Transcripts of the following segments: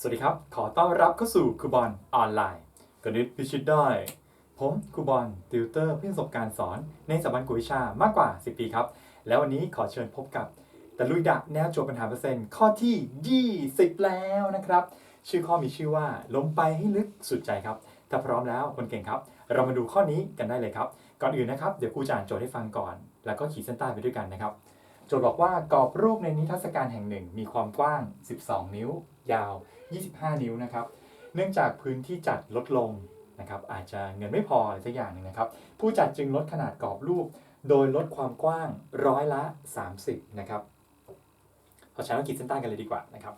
สวัสดีครับ ขอต้อนรับเข้าสู่คูบอลออนไลน์กนิตพิชิตได้ ผมคูบอลติวเตอร์ผู้ประสบการณ์สอนในสถาบันกวดวิชามากกว่า 10 ปีครับ แล้ววันนี้ขอเชิญพบกับตะลุยดักแนวโจทย์ปัญหาเปอร์เซ็นต์ข้อที่ 20 แล้วนะครับ ชื่อข้อมีชื่อว่าลงไปให้ลึกสุดใจครับ ถ้าพร้อมแล้วคนเก่งครับ เรามาดูข้อนี้กันได้เลยครับ ก่อนอื่นนะครับ เดี๋ยวครูจะอ่านโจทย์ให้ฟังก่อน แล้วก็ขีดเส้นใต้ไปด้วยกันนะครับโจทย์บอกว่ากรอบรูปในนิทรรศการแห่งหนึ่ง มีความกว้าง 12 นิ้ว ยาว 25 นิ้วนะครับ เนื่องจากพื้นที่จัดลดลงนะครับอาจจะเงินไม่พออะไรสักอย่างหนึ่งนะครับ ผู้จัดจึงลดขนาดกรอบรูป โดยลดความกว้างร้อยละ 30 นะครับเราะฉะนั้นเราขีดเส้นใต้กันเลยดีกว่านะครับ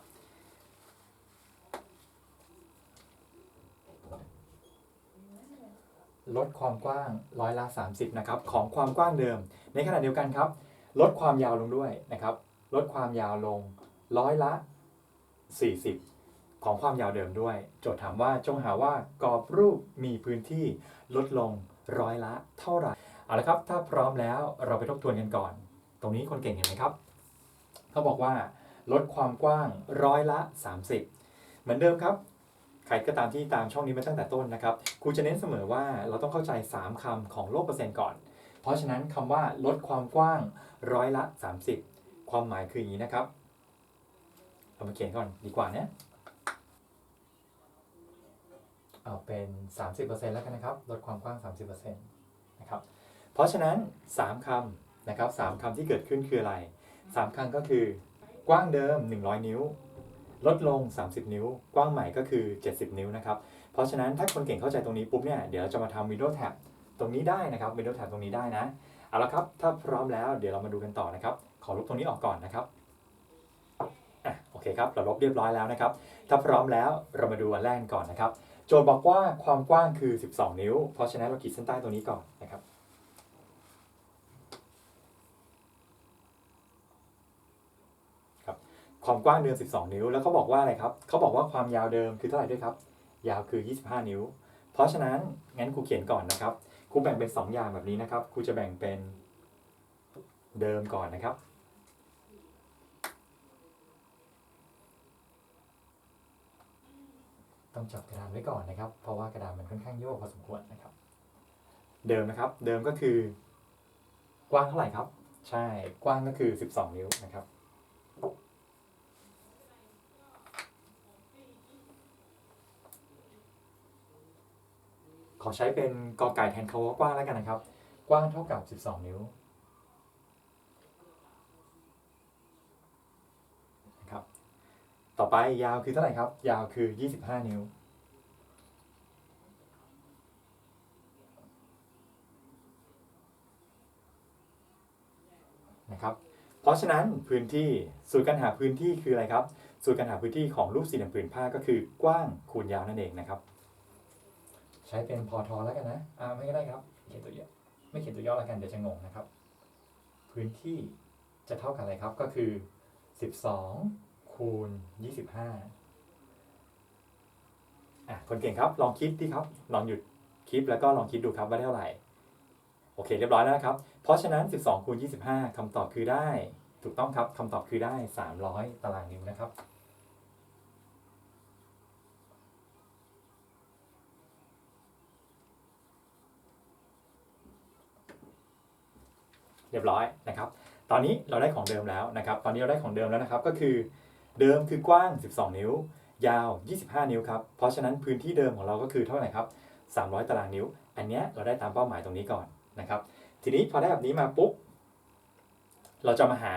ลดความกว้างร้อยละ 30นะครับของความกว้างเดิม ในขณะเดียวกันครับ ลดความยาวลงด้วยนะครับ ลดความยาวลงร้อยละ 40 ของความยาวเดิมด้วย โจทย์ถามว่าจงหาว่ากรอบรูปมีพื้นที่ลดลงร้อยละเท่าไหร่เอาละครับ ถ้าพร้อมแล้วเราไปทบทวนกันก่อน ตรงนี้คนเก่งเห็นไหมครับเขาบอกว่า ลดความกว้างร้อยละ 30 เหมือนเดิมครับ ใครก็ตามที่ตามช่องนี้มาตั้งแต่ต้นนะครับครูจะเน้นเสมอว่าเราต้องเข้าใจ 3คำของโลกเปอร์เซ็นต์ก่อน เพราะฉะนั้นคำว่าลดความกว้างร้อยละ 30 ความหมายคืออย่างนี้นะครับเอามาเขียนก่อนดีกว่านะ เอาเป็น 30%แล้วกันนะครับ ลดความกว้าง 30%นะครับ เพราะฉะนั้น 3คำนะครับ3คำที่เกิดขึ้นคืออะไร 3คำก็คือกว้างเดิม 100 นิ้ว ลดลง 30 นิ้ว กว้างใหม่ก็คือ 70 นิ้วนะครับ เพราะฉะนั้นถ้าคนเก่งเข้าใจตรงนี้ปุ๊บเนี่ย เดี๋ยวเราจะมาทำ Windows Tab ตรงนี้ได้นะครับ Windows Tab ตรงนี้ได้นะ เอาละครับ ถ้าพร้อมแล้วเดี๋ยวเรามาดูกันต่อนะครับ ขอลบตรงนี้ออกก่อนนะครับอะโอเคครับ เราลบเรียบร้อยแล้วนะครับ ถ้าพร้อมแล้วเรามาดูอันแรกกันก่อนนะครับ โจทย์บอกว่าความกว้างคือ 12 นิ้ว เพราะฉะนั้นเราขีดเส้นใต้ตรงนี้ก่อนนะครับ ความกว้างเดิม 12 นิ้ว แล้วเขาบอกว่าอะไรครับเขาบอกว่าความยาวเดิมคือเท่าไหร่ด้วยครับ ยาวคือ 25 นิ้ว เพราะฉะนั้นงั้นครูเขียนก่อนนะครับครูแบ่งเป็น 2 อย่างแบบนี้นะครับครูจะแบ่งเป็นเดิมก่อนนะครับ ต้องจับกระดานไว้ก่อนนะครับ เพราะว่ากระดานมันค่อนข้างโยกพอสมควรนะครับ เดิมนะครับ เดิมก็คือ กว้างเท่าไหร่ครับ ใช่ กว้างก็คือ 12 นิ้วนะครับ ขอใช้เป็นกอไก่แทนคำว่ากว้างแล้วกันนะครับ กว้างเท่ากับ 12 นิ้วนะครับ ต่อไปยาวคือเท่าไหร่ครับ ยาวคือ 25 นิ้ว นะครับ เพราะฉะนั้นพื้นที่สูตรการหาพื้นที่คืออะไรครับ สูตรการหาพื้นที่ของรูปสี่เหลี่ยมผืนผ้าก็คือกว้างคูณยาวนั่นเองนะครับ ใช้เป็นพอทอแล้วกันนะอ่าไม่ก็ได้ครับเขียนตัวย่อไม่เขียนตัวย่อแล้วกันเดี๋ยวจะงงนะครับ พื้นที่จะเท่ากับอะไรครับก็คือ 12 คูณ25อะคนเก่งครับ ลองคิดที่ครับ ลองหยุดคลิปแล้วก็ลองคิดดูครับว่าได้เท่าไหร่ โอเคเรียบร้อยแล้วนะครับ เพราะฉะนั้น 12คูณ25คำตอบคือได้ ถูกต้องครับคำตอบคือได้ 300 ตารางนิ้วนะครับเรียบร้อยนะครับ ตอนนี้เราได้ของเดิมแล้วนะครับ ตอนนี้เราได้ของเดิมแล้วนะครับ ก็คือ เดิมคือกว้าง 12 นิ้ว ยาว 25 นิ้วครับ เพราะฉะนั้นพื้นที่เดิมของเราก็คือเท่าไหร่ครับ 300 ตารางนิ้ว อันนี้เราได้ตามเป้าหมายตรงนี้ก่อนนะครับ ทีนี้พอได้แบบนี้มาปุ๊บ เราจะมาหา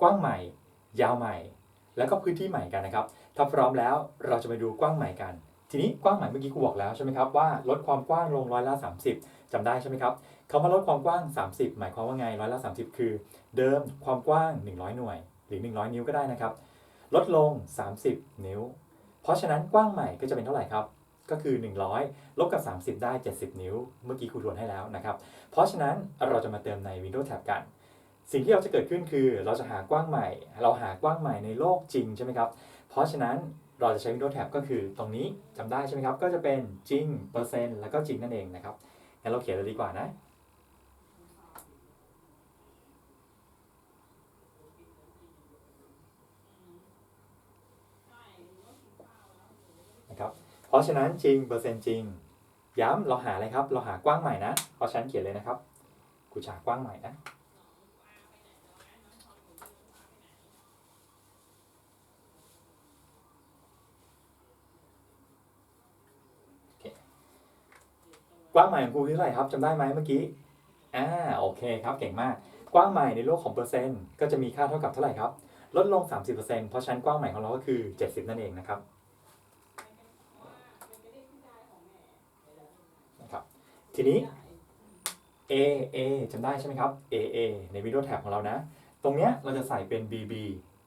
กว้างใหม่ ยาวใหม่ แล้วก็พื้นที่ใหม่กันนะครับ ถ้าพร้อมแล้วเราจะไปดูกว้างใหม่กัน ทีนี้กว้างใหม่เมื่อกี้ครูบอกแล้วใช่ไหมครับว่าลดความกว้างลงร้อยละ 30จำได้ใช่ไหมครับคำว่าลดความกว้าง 30 หมายความว่าไงร้อยละ 30 คือ เดิมความกว้าง 100 หน่วย หรือ 100 นิ้วก็ได้นะครับ ลดลง 30 นิ้ว เพราะฉะนั้นกว้างใหม่ก็จะเป็นเท่าไหร่ครับ ก็คือ 100 ลบกับ 30 ได้ 70 นิ้ว เมื่อกี้ครูทวนให้แล้วนะครับ เพราะฉะนั้นเราจะมาเติมใน Windows Tab กัน สิ่งที่เราจะเกิดขึ้นคือเราจะหากว้างใหม่ เราหากว้างใหม่ในโลกจริงใช่ไหมครับ เพราะฉะนั้นเราจะใช้ Windows Tab ก็คือตรงนี้จำได้ใช่ไหมครับ ก็จะเป็นจริงเปอร์เซ็นต์แล้วก็จริงนั่นเองนะครับงั้นเราเขียนเลยดีกว่านะ อ นะครับ เพราะฉะนั้นจริงเปอร์เซ็นต์จริง ย้ำเราหาอะไรครับ เราหากว้างใหม่นะ เพราะฉะนันเขียนเลยนะครับ กูฉากว้างใหม่นะกว้างใหม่ของครูคือเท่าไหร่ครับจำได้ไหมเมื่อกี้อ่าโอเคครับเก่งมาก กว้างใหม่ในโลกของเปอร์เซ็นต์ก็จะมีค่าเท่ากับเท่าไหร่ครับ ลดลง 30%เพราะฉะนั้นกว้างใหม่ของเราก็คือ 70 นั่นเองนะครับนะครับ ทีนี้ A A จำได้ใช่ไหมครับ A A ในวิดีโอแท็บของเรานะ ตรงเนี้ยเราจะใส่เป็น BB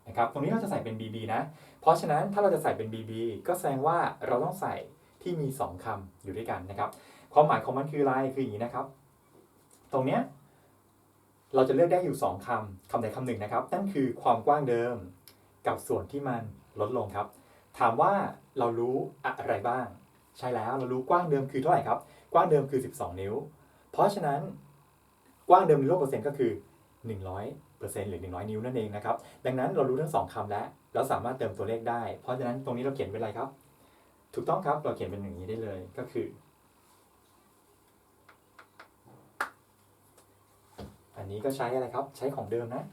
นะครับ ตรงนี้เราจะใส่เป็น BB นะ เพราะฉะนั้นถ้าเราจะใส่เป็น BB ก็แสดงว่าเราต้องใส่ที่มี 2คำอยู่ด้วยกันนะครับ ความหมายของมันคืออะไร คืออย่างนี้นะครับ ตรงเนี้ยเราจะเลือกได้อยู่ 2คำคำใดคำหนึ่งนะครับ นั่นคือความกว้างเดิมกับส่วนที่มันลดลงครับ ถามว่าเรารู้อะไรบ้าง ใช่แล้ว เรารู้กว้างเดิมคือเท่าไหร่ครับ กว้างเดิมคือ 12 นิ้ว เพราะฉะนั้นกว้างเดิมในโลกเปอร์เซ็นต์ก็คือ 100เปอร์เซ็นต์หรือ 100 นิ้วนั่นเองนะครับ ดังนั้นเรารู้ทั้งสองคำแล้ว เราสามารถเติมตัวเลขได้ เพราะฉะนั้นตรงนี้เราเขียนเป็นอะไรครับ ถูกต้องครับ เราเขียนเป็นอย่างนี้ได้เลย ก็คือ อันนี้ก็ใช้อะไรครับ ใช้ของเดิมนะ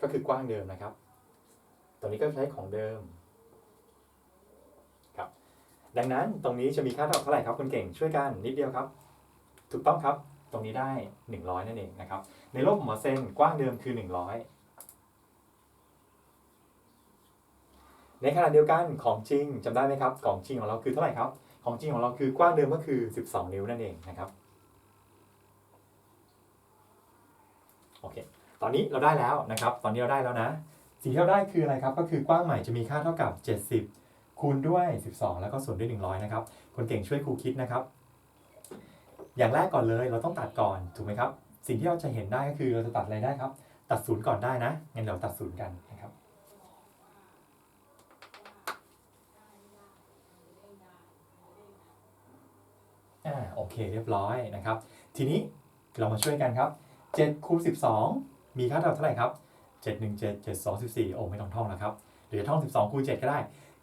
ก็คือกว้างเดิมนะครับตัวนี้ก็ใช้ของเดิม ดังนั้นตรงนี้จะมีค่าเท่าเท่าไหร่ครับคุณเก่งช่วยกันนิดเดียวครับ ถูกต้องครับตรงนี้ได้ 100 นั่นเองนะครับ ในโลกของเปอร์เซนกว้างเดิมคือ 100 ในขณะเดียวกันของจริงจำได้ไหมครับ ของจริงของเราคือเท่าไหร่ครับ ของจริงของเราคือกว้างเดิมก็คือ 12 นิ้วนั่นเองนะครับโอเคตอนนี้เราได้แล้วนะครับ ตอนนี้เราได้แล้วนะสิ่งที่เราได้คืออะไรครับ ก็คือกว้างใหม่จะมีค่าเท่ากับ 70 คูณด้วย 12 แล้วก็ส่วนด้วย 100 นะครับ คนเก่งช่วยครูคิดนะครับ อย่างแรกก่อนเลยเราต้องตัดก่อนถูกไหมครับ สิ่งที่เราจะเห็นได้ก็คือเราจะตัดอะไรได้ครับ ตัดศูนย์ก่อนได้นะงั้นเราตัดศูนย์กันนะครับ อ่าโอเคเรียบร้อยนะครับ ทีนี้เรามาช่วยกันครับ7คูณ12 มีค่าเท่าเท่าไหร่ครับ7 1 7 7 2 14โอ้ไม่ต้องท่องแล้วครับหรือท่อง 12คูณ7ก็ได้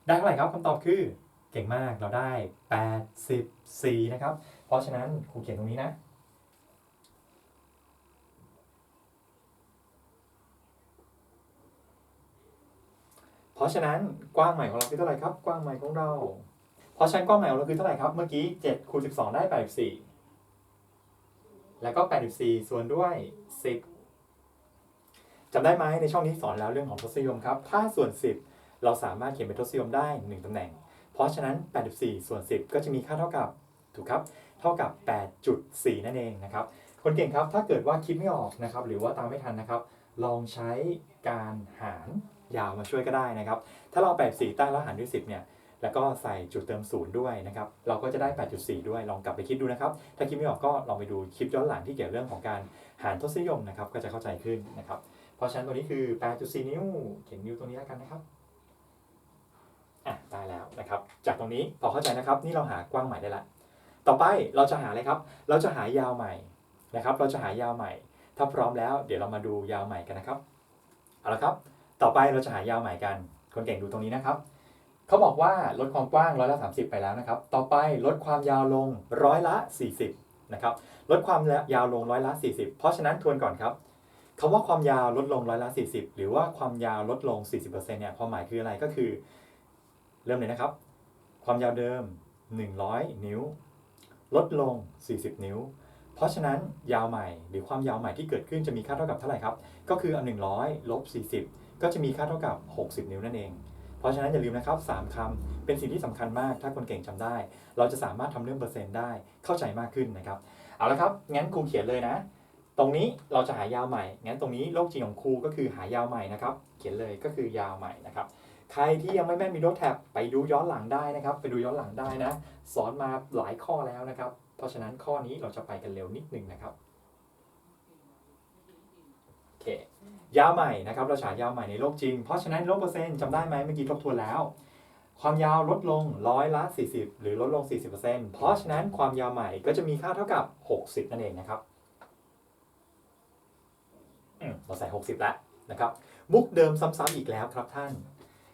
ได้เท่าไหร่ครับคำตอบคือเก่งมากเราได้ 84 นะครับ เพราะฉะนั้นครูเขียนตรงนี้นะ เพราะฉะนั้นกว้างใหม่ของเราคือเท่าไหร่ครับ กว้างใหม่ของเรา เพราะฉะนั้นกว้างใหม่ของเราคือเท่าไหร่ครับ เมื่อกี้7คูณ12 ได้ 84 แล้วก็ 84 ส่วนด้วย 10จำได้ไหมในช่องนี้สอนแล้วเรื่องของทศนิยมครับ ถ้าส่วน 10 เราสามารถเขียนเป็นทศนิยมได้ 1ตำแหน่ง เพราะฉะนั้น 84 ส่วน 10 ก็จะมีค่าเท่ากับถูกครับ เท่ากับ 8.4 นั่นเองนะครับ คนเก่งครับ ถ้าเกิดว่าคิดไม่ออกนะครับ หรือว่าตามไม่ทันนะครับ ลองใช้การหารยาวมาช่วยก็ได้นะครับ ถ้าเรา 84 ตั้งแล้วหารด้วย 10 เนี่ย แล้วก็ใส่จุดเติมศูนย์ด้วยนะครับ เราก็จะได้ 8.4 ด้วย ลองกลับไปคิดดูนะครับ ถ้าคิดไม่ออกก็ลองไปดูคลิปย้อนหลังที่เกี่ยวเรื่องของการหารทศนิยมนะครับ ก็จะเข้าใจขึ้นนะครับ เพราะฉะนั้นตัวนี้คือ 8.4 นิ้ว เขียนนิ้วตรงนี้แล้วกันนะครับ อะได้แล้วนะครับ จากตรงนี้พอเข้าใจนะครับ นี่เราหากว้างใหม่ได้ละ ต่อไปเราจะหาอะไรครับ เราจะหายาวใหม่นะครับ เราจะหายาวใหม่ ถ้าพร้อมแล้ว เดี๋ยวเรามาดูยาวใหม่กันนะครับ เอาละครับ ต่อไปเราจะหายาวใหม่กัน คนเก่งดูตรงนี้นะครับ เขาบอกว่าลดความกว้างร้อยละ30 ไปแล้วนะครับ ต่อไปลดความยาวลงร้อยละ 40นะครับ ลดความยาวลงร้อยละ 40 เพราะฉะนั้นทวนก่อนครับคำว่าความยาวลดลงร้อยละ40 หรือว่าความยาวลดลง 40%เนี่ยความหมายคืออะไรก็คือ เริ่มเลยนะครับ ความยาวเดิม 100 นิ้ว ลดลง 40 นิ้ว เพราะฉะนั้นยาวใหม่หรือความยาวใหม่ที่เกิดขึ้นจะมีค่าเท่ากับเท่าไหร่ครับ ก็คือเอา100ลบ40 ก็จะมีค่าเท่ากับ 60 นิ้วนั่นเอง เพราะฉะนั้นอย่าลืมนะครับ3คำเป็นสิ่งที่สำคัญมากถ้าคนเก่งจำได้ เราจะสามารถทำเรื่องเปอร์เซ็นต์ได้เข้าใจมากขึ้นนะครับเอาละครับงั้นครูเขียนเลยนะตรงนี้เราจะหายาวใหม่ งั้นตรงนี้โลกจริงของครูก็คือหายาวใหม่นะครับ เขียนเลยก็คือยาวใหม่นะครับ ใครที่ยังไม่แม่นมีโดแท็บไปดูย้อนหลังได้นะครับ ไปดูย้อนหลังได้นะ สอนมาหลายข้อแล้วนะครับ เพราะฉะนั้นข้อนี้เราจะไปกันเร็วนิดนึงนะครับโอเคยาวใหม่นะครับ เราฉายยาวใหม่ในโลกจริง เพราะฉะนั้นโลกเปอร์เซ็นต์จำได้ไหมเมื่อกี้ทบทวนแล้ว ความยาวลดลงร้อยละ 40 หรือลดลง 40%เพราะฉะนั้นความยาวใหม่ก็จะมีค่าเท่ากับ 60 นั่นเองนะครับเราใส่ 60 แล้วนะครับ มุกเดิมซ้ำๆอีกแล้วครับท่าน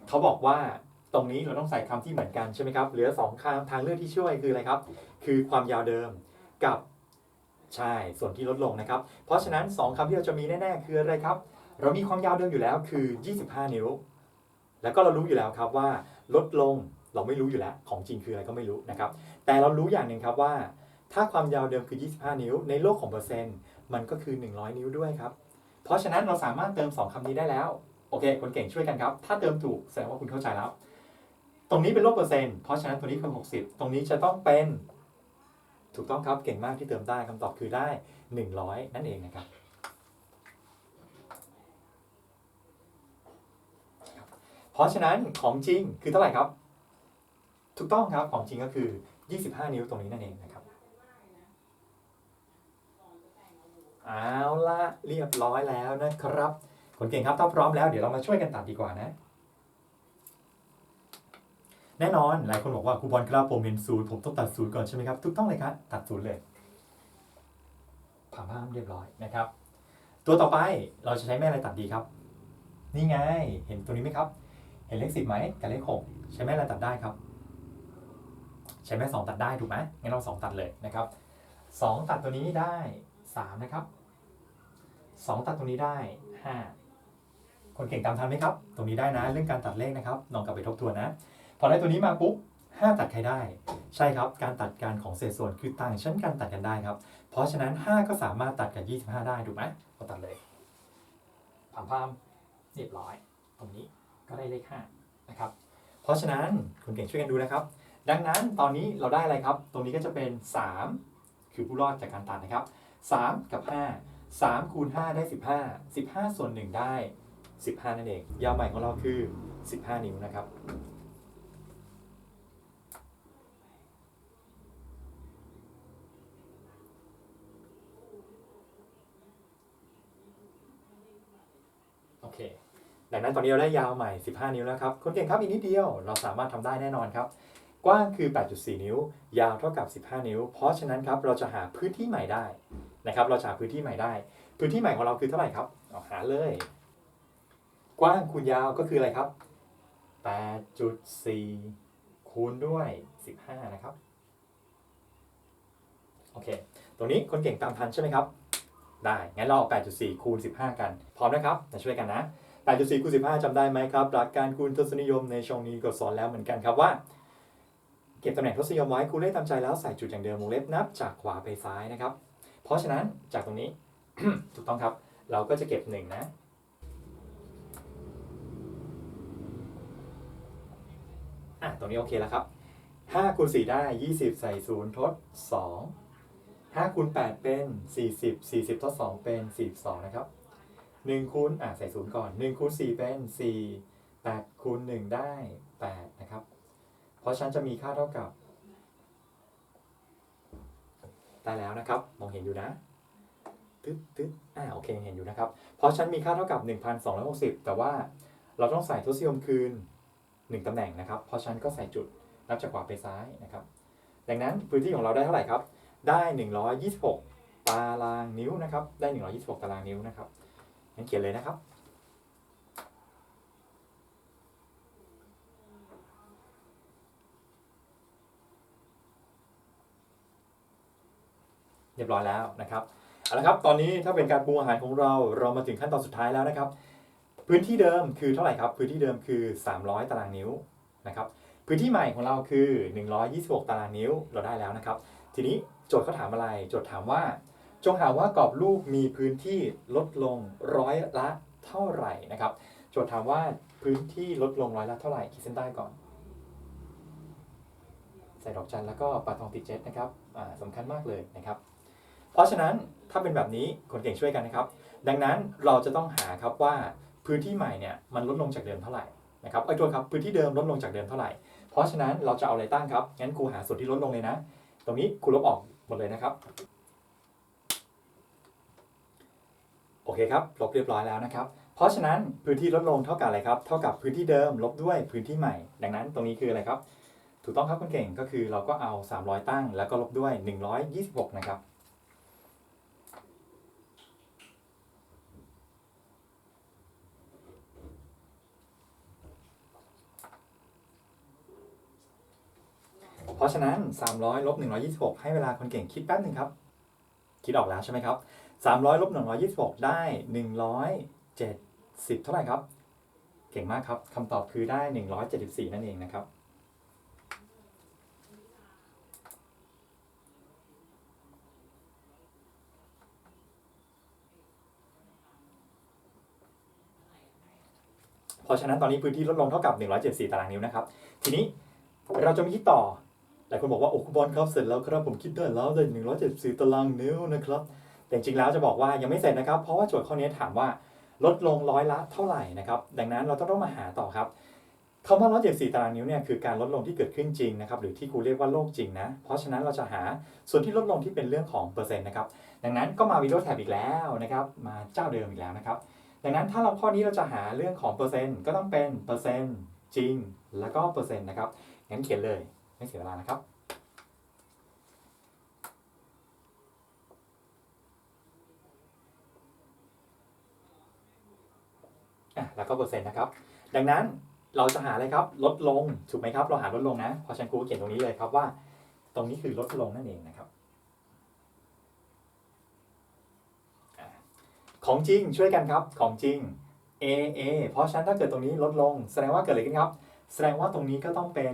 เขาบอกว่าตรงนี้เราต้องใส่คำที่เหมือนกันใช่ไหมครับ เหลือสองคำทางเลือกที่ช่วยคืออะไรครับ คือความยาวเดิมกับใช่ส่วนที่ลดลงนะครับ เพราะฉะนั้น 2คำที่เราจะมีแน่ๆคืออะไรครับ เรามีความยาวเดิมอยู่แล้วคือ 25 นิ้ว แล้วก็เรารู้อยู่แล้วครับว่าลดลงเราไม่รู้อยู่แล้ว ของจริงคืออะไรก็ไม่รู้นะครับ แต่เรารู้อย่างหนึ่งครับว่า ถ้าความยาวเดิมคือ 25 นิ้ว ในโลกของเปอร์เซ็นต์มันก็คือ 100 นิ้วด้วยครับ เพราะฉะนั้นเราสามารถเติม 2คำนี้ได้แล้ว โอเค คนเก่งช่วยกันครับ ถ้าเติมถูกแสดงว่าคุณเข้าใจแล้ว ตรงนี้เป็นลกเปอร์เซ็นต์เพราะฉะนั้นตัวนี้คือ 60 ตรงนี้จะต้องเป็น ถูกต้องครับเก่งมากที่เติมได้คำตอบคือได้ 100 นั่นเองนะครับ เพราะฉะนั้นของจริงคือเท่าไหร่ครับ ถูกต้องครับของจริงก็คือ 25 นิ้วตรงนี้นั่นเองนะครับเอาละเรียบร้อยแล้วนะครับ คนเก่งครับถ้าพร้อมแล้วเดี๋ยวเรามาช่วยกันตัดดีกว่านะ แน่นอนหลายคนบอกว่าครูบอลครับผมเห็นศูนย์ผมต้องตัดศูนย์ก่อนใช่ไหมครับถูกต้องเลยครับตัดศูนย์เลยผ่าภาพเรียบร้อยนะครับ ตัวต่อไปเราจะใช้แม่อะไรตัดดีครับ นี่ไง เห็นตัวนี้ไหมครับ เห็นเลขสิบไหมกับเลขหกใช้แม่อะไรตัดได้ครับ ใช้แม่สองตัดได้ถูกไหมงั้นเราสองตัดเลยนะครับสองตัดตัวนี้ได้สามนะครับสองตัดตรงนี้ได้ห้า คนเก่งตามทันไหมครับ ตรงนี้ได้นะเรื่องการตัดเลขนะครับลองกลับไปทบทวนนะ พอได้ตัวนี้มาปุ๊บห้าตัดใครได้ ใช่ครับ การตัดการของเศษส่วนคือต่างชั้นการตัดกันได้ครับ เพราะฉะนั้น 5 ก็สามารถตัดกับ 25 ได้ถูกไหมเราตัดเลยผามพามเรียบร้อย ตรงนี้ก็ได้เลข5นะครับ เพราะฉะนั้นคุณเก่งช่วยกันดูนะครับ ดังนั้นตอนนี้เราได้อะไรครับ ตรงนี้ก็จะเป็น 3 คือผู้รอดจากการตัดนะครับ 3 กับ 5 3คูณ5ได้ 15 15 ส่วน 1 ได้ 15 นั่นเอง ยาวใหม่ของเราคือ 15 นิ้วนะครับ โอเค ดังนั้นตอนนี้เราได้ยาวใหม่ 15 นิ้วแล้วครับ คนเก่งครับอีกนิดเดียว เราสามารถทำได้แน่นอนครับ กว้างคือ 8.4 นิ้ว ยาวเท่ากับ 15 นิ้ว เพราะฉะนั้นครับ เราจะหาพื้นที่ใหม่ได้นะครับ เราจะหาพื้นที่ใหม่ได้ พื้นที่ใหม่ของเราคือเท่าไหร่ครับ เอาหาเลย กว้างคูณยาวก็คืออะไรครับ 8.4 คูณด้วย 15 นะครับ โอเค ตรงนี้คนเก่งตามทันใช่ไหมครับ ได้ งั้นเราเอา 8.4 คูณ 15 กัน พร้อมนะครับมาช่วยกันนะ 8.4 คูณ 15จำได้ไหมครับ หลักการคูณทศนิยมในช่องนี้ก็สอนแล้วเหมือนกันครับว่า เก็บตำแหน่งทศนิยมไว้คูณเลขตามใจแล้วใส่จุดอย่างเดิมวงเล็บนับจากขวาไปซ้ายนะครับ เพราะฉะนั้นจากตรงนี้ ถูกต้องครับ เราก็จะเก็บ1นะ อะตรงนี้โอเคแล้วครับ5คูณ4ได้ 20 ใส่0ทด 2 5คูณ8เป็น 40 40 ทด 2 เป็น 42 นะครับ 1คูณอะใส่0ก่อน 1คูณ4เป็น 4 8คูณ1ได้ 8 นะครับ เพราะฉะนันจะมีค่าเท่ากับ ได้แล้วนะครับ มองเห็นอยู่นะ ตึ๊ดตึ๊ดอ่าโอเคยังเห็นอยู่นะครับ เพราะฉันมีค่าเท่ากับ 1,260 แต่ว่าเราต้องใส่ทศนิยมคืน 1ตำแหน่งนะครับ เพราะฉะนันก็ใส่จุดนับจากขวาไปซ้ายนะครับ ดังนั้นพื้นที่ของเราได้เท่าไหร่ครับ ได้ 126 ตารางนิ้วนะครับ ได้ 126 ตารางนิ้วนะครับงั้นเขียนเลยนะครับ เรียบร้อยแล้วนะครับ เอาละครับ ตอนนี้ถ้าเป็นการปรุงอาหารของเรา เรามาถึงขั้นตอนสุดท้ายแล้วนะครับ พื้นที่เดิมคือเท่าไหร่ครับ พื้นที่เดิมคือ 300 ตารางนิ้วนะครับ พื้นที่ใหม่ของเราคือ 126 ตารางนิ้วเราได้แล้วนะครับ ทีนี้โจทย์เขาถามอะไร โจทย์ถามว่า จงหาว่ากรอบรูปมีพื้นที่ลดลงร้อยละเท่าไหร่นะครับ โจทย์ถามว่าพื้นที่ลดลงร้อยละเท่าไหร่ขีดเส้นใต้ก่อน ใส่ดอกจันแล้วก็ปาทองติดเจ็ตนะครับอ่าสำคัญมากเลยนะครับ เพราะฉะนั้นถ้าเป็นแบบนี้คนเก่งช่วยกันนะครับ ดังนั้นเราจะต้องหาครับว่า พื้นที่ใหม่เนี่ยมันลดลงจากเดิมเท่าไหร่นะครับไอ้ยโทษครับพื้นที่เดิมลดลงจากเดิมเท่าไหร่ เพราะฉะนั้นเราจะเอาอะไรตั้งครับ งั้นครูหาส่วนที่ลดลงเลยนะ ตรงนี้ครูลบออกหมดเลยนะครับ โอเคครับ ลบเรียบร้อยแล้วนะครับ เพราะฉะนั้นพื้นที่ลดลงเท่ากับอะไรครับ เท่ากับพื้นที่เดิมลบด้วยพื้นที่ใหม่ ดังนั้นตรงนี้คืออะไรครับ ถูกต้องครับคุณเก่ง ก็คือเราก็เอา 300 ตั้ง แล้วก็ลบด้วย 126 นะครับ พราะฉะนั้น 300ลบ126 ให้เวลาคนเก่งคิดแป๊บหนึ่งครับ คิดออกแล้วใช่ไหมครับ 300ลบ126 ได้ 170 เท่าไหร่ครับ เก่งมากครับคำตอบคือได้ 174 นั่นเองนะครับเพราะฉะนั้นตอนนี้พื้นที่ลดลงเท่ากับ 174 ตารางนิ้วนะครับ ทีนี้เราจะมาคิดต่อ หลายคนบอกว่าโอ้คุณบอลครับเสร็จแล้วครับผมคิดได้แล้วได้174ตารางนิ้วนะครับ แต่จริงแล้วจะบอกว่ายังไม่เสร็จนะครับ เพราะว่าโจทย์ข้อนี้ถามว่าลดลงร้อยละเท่าไหร่นะครับ ดังนั้นเราต้องต้องมาหาต่อครับคำว่า174ตารางนิ้วเนี่ยคือการลดลงที่เกิดขึ้นจริงนะครับหรือที่ครูเรียกว่าโลกจริงนะ เพราะฉะนั้นเราจะหาส่วนที่ลดลงที่เป็นเรื่องของเปอร์เซ็นต์นะครับ ดังนั้นก็มาวิดีโอแท็บอีกแล้วนะครับ มาเจ้าเดิมอีกแล้วนะครับ ดังนั้นถ้าเราข้อนี้เราจะหาเรื่องของเปอร์เซ็นต์ก็ต้องเป็นเปอร์เซ็นต์จริง แล้วก็เปอร์เซ็นต์นะครับงั้นเขียนเลย ไม่เสียเวลานะครับ แล้วก็เปอร์เซ็นต์นะครับ ดังนั้นเราจะหาอะไรครับ ลดลง ถูกไหมครับ เราหาลดลงนะพราะฉะนันครูเขียนตรงนี้เลยครับว่า ตรงนี้คือลดลงนั่นเองนะครับ ของจริงช่วยกันครับ ของจริง A A เพราะฉะนั้นถ้าเกิดตรงนี้ลดลง แสดงว่าเกิดอะไรขึ้นครับ แสดงว่าตรงนี้ก็ต้องเป็น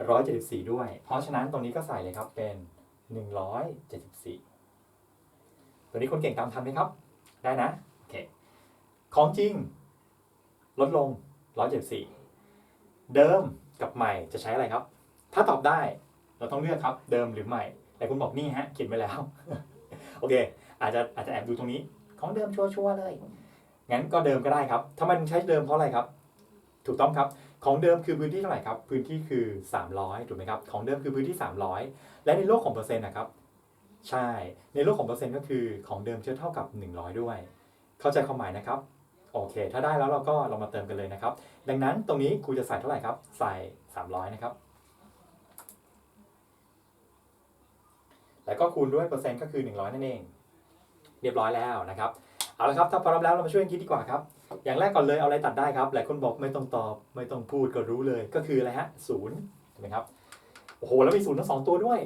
174 ด้วย เพราะฉะนั้นตรงนี้ก็ใส่เลยครับเป็น 174 ตัวนี้คนเก่งตามทันไหมครับ ได้นะ โอเค ของจริง ลดลง 174 เดิมกับใหม่จะใช้อะไรครับ ถ้าตอบได้เราต้องเลือกครับ เดิมหรือใหม่ แต่คุณบอกนี่ฮะเขียนไว้แล้ว โอเค อาจจะอาจจะแอบดูตรงนี้ ของเดิมชัวร์ๆเลย งั้นก็เดิมก็ได้ครับ ถ้ามันใช้เดิมเพราะอะไรครับ ถูกต้องครับ ของเดิมคือพื้นที่เท่าไหร่ครับ พื้นที่คือ 300 ถูกไหมครับ ของเดิมคือพื้นที่ 300 และในโลกของเปอร์เซ็นต์นะครับ ใช่ ในโลกของเปอร์เซ็นต์ก็คือของเดิมจะเท่ากับ 100 ด้วย เข้าใจความหมายนะครับ โอเค ถ้าได้แล้วเราก็เรามาเติมกันเลยนะครับ ดังนั้นตรงนี้ครูจะใส่เท่าไหร่ครับ ใส่ 300 นะครับ แล้วก็คูณด้วยเปอร์เซ็นต์ก็คือ 100 นั่นเอง เรียบร้อยแล้วนะครับ เอาละครับ ถ้าพร้อมแล้วเรามาช่วยกันคิดดีกว่าครับ อย่างแรกก่อนเลยเอาอะไรตัดได้ครับ หลายคนบอกไม่ต้องตอบ ไม่ต้องพูดก็รู้เลย ก็คืออะไรฮะศูนย์ถูกไหมครับ โอ้โห แล้วมีศูนย์ทั้งสองตัวด้วย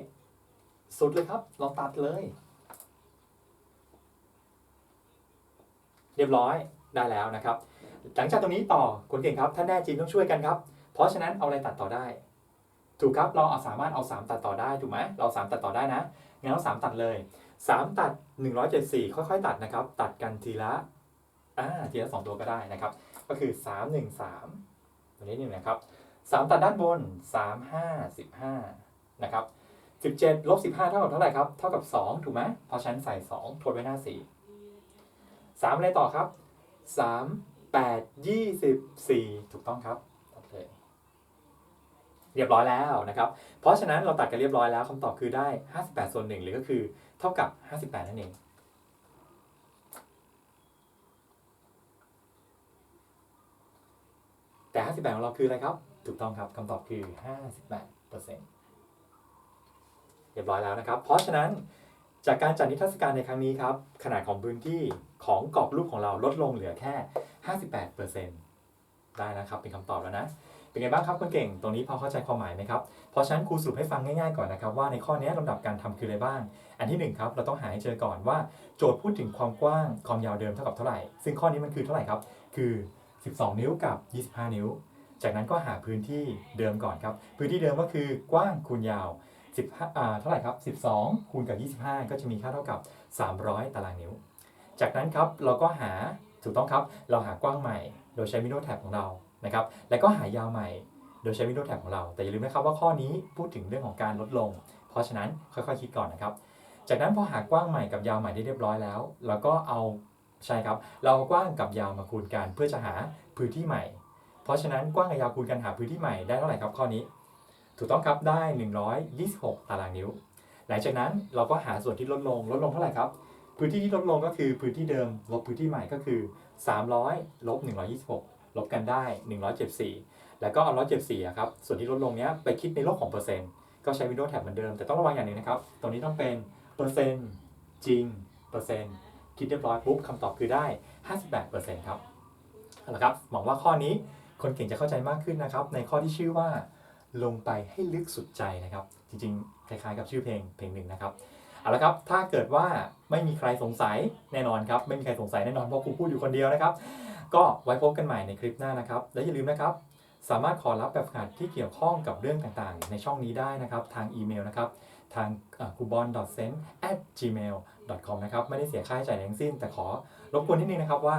สุดเลยครับ เราตัดเลย เรียบร้อยได้แล้วนะครับ หลังจากตรงนี้ต่อคนเก่งครับ ถ้าแน่จริงต้องช่วยกันครับ เพราะฉะนั้นเอาอะไรตัดต่อได้ ถูกครับ เราเอาสามารถเอา 3 ตัดต่อได้ถูกไหมเรา 3 ตัดต่อได้นะงั้นเรา3ตัดเลย 3 ตัด 174 ค่อยๆ ตัดนะครับ ตัดกันทีละ อ่าทีละ2ตัวก็ได้นะครับ ก็คือ3 1 3ตัวนี้หนึ่งนะครับ3ตัดด้านบน3 5 15นะครับ17ลบ15เท่ากับเท่าไหร่ครับ เท่ากับ2ถูกไหมเพราะฉันใส่2ทดไว้หน้า4 3อะไรต่อครับ3 8 24ถูกต้องครับตัดเลยเรียบร้อยแล้วนะครับ เพราะฉะนั้นเราตัดกันเรียบร้อยแล้วคำตอบคือได้ 58 ส่วน1หรือก็คือเท่ากับ 58 นั่นเอง แต่ 58 ของเราคืออะไรครับ ถูกต้องครับคำตอบคือ 58เปอร์เซ็นต์เรียบร้อยแล้วนะครับ เพราะฉะนั้นจากการจัดนิทรรศการในครั้งนี้ครับ ขนาดของพื้นที่ของกรอบรูปของเราลดลงเหลือแค่ 58เปอร์เซ็นต์ได้นะครับ เป็นคำตอบแล้วนะ เป็นไงบ้างครับคนเก่ง ตรงนี้พอเข้าใจความหมายไหมครับ เพราะฉะนั้นครูสรุปให้ฟังง่ายๆก่อนนะครับ ว่าในข้อนี้ลำดับการทำคืออะไรบ้าง อันที่หนึ่งครับ เราต้องหาให้เจอก่อนว่า โจทย์พูดถึงความกว้างความยาวเดิมเท่ากับเท่าไหร่ ซึ่งข้อนี้มันคือเท่าไหร่ครับ คือ 12 นิ้วกับ 25 นิ้ว จากนั้นก็หาพื้นที่เดิมก่อนครับ พื้นที่เดิมก็คือกว้างคูณยาว15อ่าเท่าไหร่ครับ 12 คูณกับ 25 ก็จะมีค่าเท่ากับ 300 ตารางนิ้ว จากนั้นครับเราก็หาถูกต้องครับ เราหากว้างใหม่ โดยใช้มิโนแท็บของเรานะครับ แล้วก็หายาวใหม่ โดยใช้วินโดว์แท็บของเรา แต่อย่าลืมนะครับว่าข้อนี้พูดถึงเรื่องของการลดลง เพราะฉะนั้นค่อยๆ คิดก่อนนะครับ จากนั้นพอหากว้างใหม่กับยาวใหม่ได้เรียบร้อยแล้ว เราก็เอา ใช่ครับ เรากว้างกับยาวมาคูณกันเพื่อจะหาพื้นที่ใหม่ เพราะฉะนั้นกว้างกับยาวคูณกันหาพื้นที่ใหม่ได้เท่าไหร่ครับข้อนี้ ถูกต้องครับได้ 126 ตารางนิ้ว หลังจากนั้นเราก็หาส่วนที่ลดลงลดลงเท่าไหร่ครับ พื้นที่ที่ลดลงก็คือพื้นที่เดิมลบพื้นที่ใหม่ก็คือ 300ลบ126 ลบกันได้ 174 แล้วก็เอา174ครับส่วนที่ลดลงเนี้ยไปคิดในโลกของเปอร์เซ็นต์ก็ใช้ Windows Tab เหมือนเดิมแต่ต้องระวังอย่างหนึงนะครับตรงนี้ต้องเป็นเปอร์เซ็นต์จริงเปอร์เซ็นต์ คิดเรียบร้อยปุ๊บคำตอบคือได้ 58เปอร์เซ็นต์ครับเอาละครับหวังว่าข้อนี้คนเก่งจะเข้าใจมากขึ้นนะครับ ในข้อที่ชื่อว่า ลงไปให้ลึกสุดใจนะครับ จริงๆ คล้ายๆ กับชื่อเพลงเพลงหนึ่งนะครับเอาละครับถ้าเกิดว่าไม่มีใครสงสัยแน่นอนครับ ไม่มีใครสงสัยแน่นอนเพราะครูพูดอยู่คนเดียวนะครับ ก็ไว้พบกันใหม่ในคลิปหน้านะครับ และอย่าลืมนะครับ สามารถขอรับแบบฝึกหัดที่เกี่ยวข้องกับเรื่องต่างๆ ในช่องนี้ได้นะครับ ทางอีเมลนะครับ ทางค u b o n s e n at gmail com นะครับไม่ได้เสียค่าใช้จ่ายทั้งสิ้น แต่ขอรบกวนนิดนึงนะครับว่า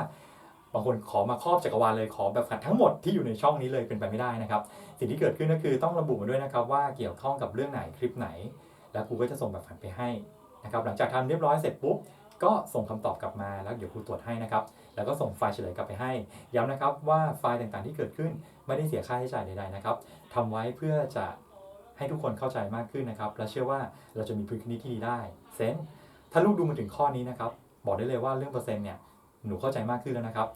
บางคนขอมาครอบจักรวาลเลยขอแบบฝึกหัดทั้งหมดที่อยู่ในช่องนี้เลยเป็นไปไม่ได้นะครับ สิ่งที่เกิดขึ้นก็คือต้องระบุมาด้วยนะครับ ว่าเกี่ยวข้องกับเรื่องไหนคลิปไหน แล้วครูก็จะส่งแบบฝึกหัดไปให้นะครับหลังจากทำเรียบร้อยเสร็จปุ๊บก็ส่งคำตอบกลับมาแล้วเดี๋ยวครูตรวจให้นะครับ แล้วก็ส่งไฟล์เฉลยกลับไปให้ ย้ำนะครับว่าไฟล์ต่างๆที่เกิดขึ้นไม่ได้เสียค่าใช้จ่ายใดๆนะครับทำไว้เพื่อจะให้ทุกคนเข้าใจมากขึ้นนะครับ และเชื่อว่าเราจะมีพื้นที่ที่ดีได้เซน ถ้าลูกดูมาถึงข้อนี้นะครับ บอกได้เลยว่าเรื่องเปอร์เซ็นต์เนี่ยหนูเข้าใจมากขึ้นแล้วนะครับ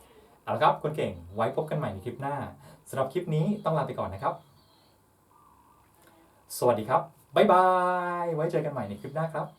เอาละครับคนเก่งไว้พบกันใหม่ในคลิปหน้าสำหรับคลิปนี้ต้องลาไปก่อนนะครับ สวัสดีครับบ๊ายบาย ไว้เจอกันใหม่ในคลิปหน้าครับ